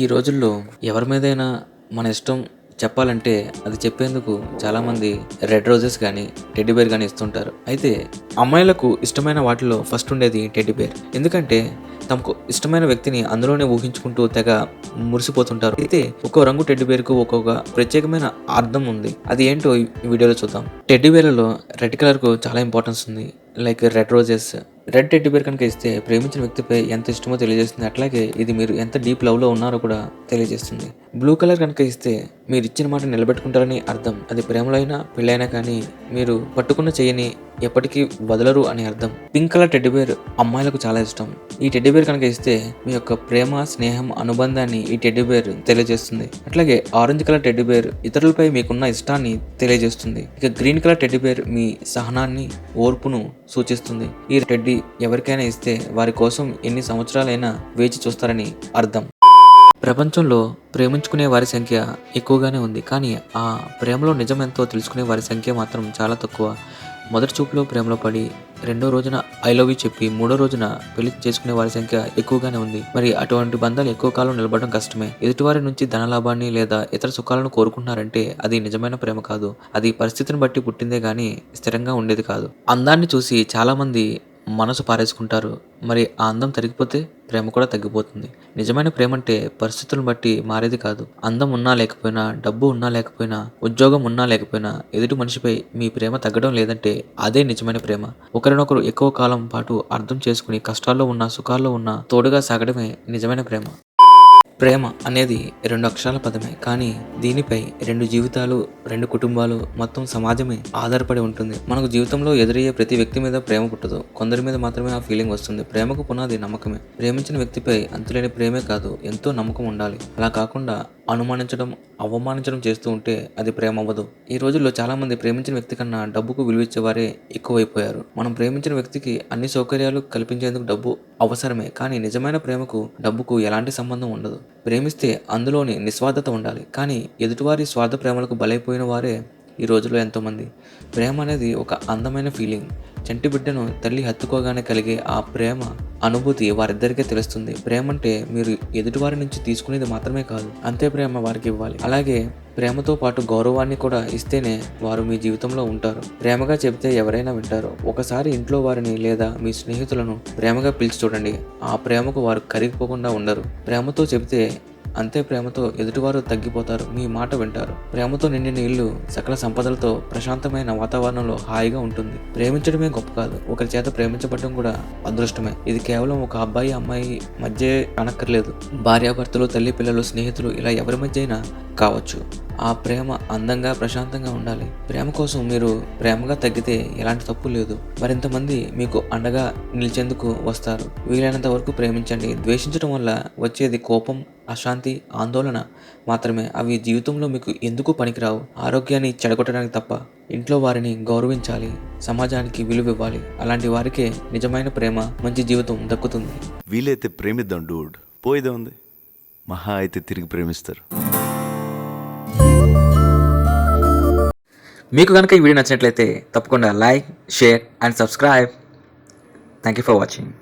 ఈ రోజుల్లో ఎవరి మీదైనా మన ఇష్టం చెప్పాలంటే అది చెప్పేందుకు చాలామంది రెడ్ రోజెస్ కానీ టెడ్డీ బేర్ కానీ ఇస్తుంటారు. అయితే అమ్మాయిలకు ఇష్టమైన వాటిలో ఫస్ట్ ఉండేది టెడ్డీ బేర్. ఎందుకంటే తమకు ఇష్టమైన వ్యక్తిని అందులోనే ఊహించుకుంటూ తెగ మురిసిపోతుంటారు. అయితే ఒక్కో రంగు టెడ్డి బేర్కు ఒక్కొక్క ప్రత్యేకమైన అర్థం ఉంది. అది ఏంటో ఈ వీడియోలో చూద్దాం. టెడ్డి బేర్లలో రెడ్ కలర్కు చాలా ఇంపార్టెన్స్ ఉంది. Like red roses red teddy bear కనుక ఇస్తే ప్రేమించిన వ్యక్తిపై ఎంత ఇష్టమో తెలియజేస్తుంది. అట్లాగే ఇది మీరు ఎంత డీప్ లవ్లో ఉన్నారో కూడా తెలియజేస్తుంది. బ్లూ కలర్ కనుక ఇస్తే మీరు ఇచ్చిన మాట నిలబెట్టుకుంటారని అర్థం. అది ప్రేమలో అయినా పెళ్ళైనా కానీ మీరు పట్టుకున్న చెయ్యని ఎప్పటికీ వదలరు అని అర్థం. పింక్ కలర్ టెడ్డిబేర్ అమ్మాయిలకు చాలా ఇష్టం. ఈ టెడ్డిబేర్ కనుక ఇస్తే మీ యొక్క ప్రేమ స్నేహం అనుబంధాన్ని ఈ టెడ్డిబేర్ తెలియజేస్తుంది. అట్లాగే ఆరెంజ్ కలర్ టెడ్డిబేర్ ఇతరులపై మీకున్న ఇష్టాన్ని తెలియజేస్తుంది. ఇక గ్రీన్ కలర్ టెడ్డిబేర్ మీ సహనాన్ని ఓర్పును సూచిస్తుంది. ఈ టెడ్డీ ఎవరికైనా ఇస్తే వారి కోసం ఎన్ని సంవత్సరాలైనా వేచి చూస్తారని అర్థం. ప్రపంచంలో ప్రేమించుకునే వారి సంఖ్య ఎక్కువగానే ఉంది. కానీ ఆ ప్రేమలో నిజమెంతో తెలుసుకునే వారి సంఖ్య మాత్రం చాలా తక్కువ. మొదటి చూపులో ప్రేమలో పడి రెండో రోజున ఐ లవ్ యూ చెప్పి మూడో రోజున పెళ్ళి చేసుకునే వారి సంఖ్య ఎక్కువగానే ఉంది. మరి అటువంటి బంధాలు ఎక్కువ కాలం నిలబడడం కష్టమే. ఎదుటివారి నుంచి ధనలాభాన్ని లేదా ఇతర సుఖాలను కోరుకుంటున్నారంటే అది నిజమైన ప్రేమ కాదు. అది పరిస్థితిని బట్టి పుట్టిందే గాని స్థిరంగా ఉండేది కాదు. అందాన్ని చూసి చాలా మంది మనసు పారేసుకుంటారు. మరి ఆ అందం తరిగిపోతే ప్రేమ కూడా తగ్గిపోతుంది. నిజమైన ప్రేమ అంటే పరిస్థితులను బట్టి మారేది కాదు. అందం ఉన్నా లేకపోయినా డబ్బు ఉన్నా లేకపోయినా ఉద్యోగం ఉన్నా లేకపోయినా ఎదుటి మనిషిపై మీ ప్రేమ తగ్గడం లేదంటే అదే నిజమైన ప్రేమ. ఒకరినొకరు ఎక్కువ కాలం పాటు అర్థం చేసుకుని కష్టాల్లో ఉన్న సుఖాల్లో ఉన్న తోడుగా సాగడమే నిజమైన ప్రేమ. ప్రేమ అనేది రెండు అక్షరాల పదమే కానీ దీనిపై రెండు జీవితాలు రెండు కుటుంబాలు మొత్తం సమాజమే ఆధారపడి ఉంటుంది. మనకు జీవితంలో ఎదురయ్యే ప్రతి వ్యక్తి మీద ప్రేమ పుట్టదు. కొందరి మీద మాత్రమే ఆ ఫీలింగ్ వస్తుంది. ప్రేమకు పునాది నమ్మకమే. ప్రేమించిన వ్యక్తిపై అంతులేని ప్రేమే కాదు ఎంతో నమ్మకం ఉండాలి. అలా కాకుండా అనుమానించడం అవమానించడం చేస్తూ ఉంటే అది ప్రేమ అవ్వదు ఈ రోజుల్లో చాలామంది ప్రేమించిన వ్యక్తి కన్నా డబ్బుకు విలువిచ్చేవారే ఎక్కువైపోయారు. మనం ప్రేమించిన వ్యక్తికి అన్ని సౌకర్యాలు కల్పించేందుకు డబ్బు అవసరమే కానీ నిజమైన ప్రేమకు డబ్బుకు ఎలాంటి సంబంధం ఉండదు. ప్రేమిస్తే అందులోని నిస్వార్థత ఉండాలి కానీ ఎదుటివారి స్వార్థ ప్రేమలకు బలైపోయిన వారే ఈ రోజుల్లో ఎంతోమంది. ప్రేమ అనేది ఒక అందమైన ఫీలింగ్. చంటి బిడ్డను తల్లి హత్తుకోగానే కలిగే ఆ ప్రేమ అనుభూతి వారిద్దరికే తెలుస్తుంది. ప్రేమ అంటే మీరు ఎదుటివారి నుంచి తీసుకునేది మాత్రమే కాదు అంతే ప్రేమ వారికి ఇవ్వాలి. అలాగే ప్రేమతో పాటు గౌరవాన్ని కూడా ఇస్తేనే వారు మీ జీవితంలో ఉంటారు. ప్రేమగా చెబితే ఎవరైనా వింటారు. ఒకసారి ఇంట్లో వారిని లేదా మీ స్నేహితులను ప్రేమగా పిలిచి చూడండి. ఆ ప్రేమకు వారు కరిగిపోకుండా ఉండరు. ప్రేమతో చెబితే అంతే ప్రేమతో ఎదుటివారు తగ్గిపోతారు. మీ మాట వింటారు. ప్రేమతో నిండిన ఇల్లు సకల సంపదలతో ప్రశాంతమైన వాతావరణంలో హాయిగా ఉంటుంది. ప్రేమించడమే గొప్ప కాదు. ఒకరి చేత ప్రేమించబడడం కూడా అదృష్టమే. ఇది కేవలం ఒక అబ్బాయి అమ్మాయి మధ్య అనక్కర్లేదు భార్యాభర్తలు తల్లి పిల్లలు స్నేహితులు ఇలా ఎవరి మధ్య అయినా కావచ్చు. ఆ ప్రేమ అందంగా ప్రశాంతంగా ఉండాలి. ప్రేమ కోసం మీరు ప్రేమగా తగ్గితే ఎలాంటి తప్పు లేదు. మరింతమంది మీకు అండగా నిలిచేందుకు వస్తారు. వీలైనంత వరకు ప్రేమించండి. ద్వేషించడం వల్ల వచ్చేది కోపం అశాంతి ఆందోళన మాత్రమే. అవి జీవితంలో మీకు ఎందుకు పనికిరావు? ఆరోగ్యాన్ని చెడగొట్టడానికి తప్ప ఇంట్లో వారిని గౌరవించాలి సమాజానికి విలువ ఇవ్వాలి అలాంటి వారికే నిజమైన ప్రేమ మంచి జీవితం దక్కుతుంది. వీలైతే ప్రేమిద్దాం డూడ్. పోయేదే ఉంది. మహా అయితే తిరిగి ప్రేమిస్తారు. మీకు కనుక ఈ వీడియో నచ్చినట్లయితే తప్పకుండా like share and subscribe. Thank you for watching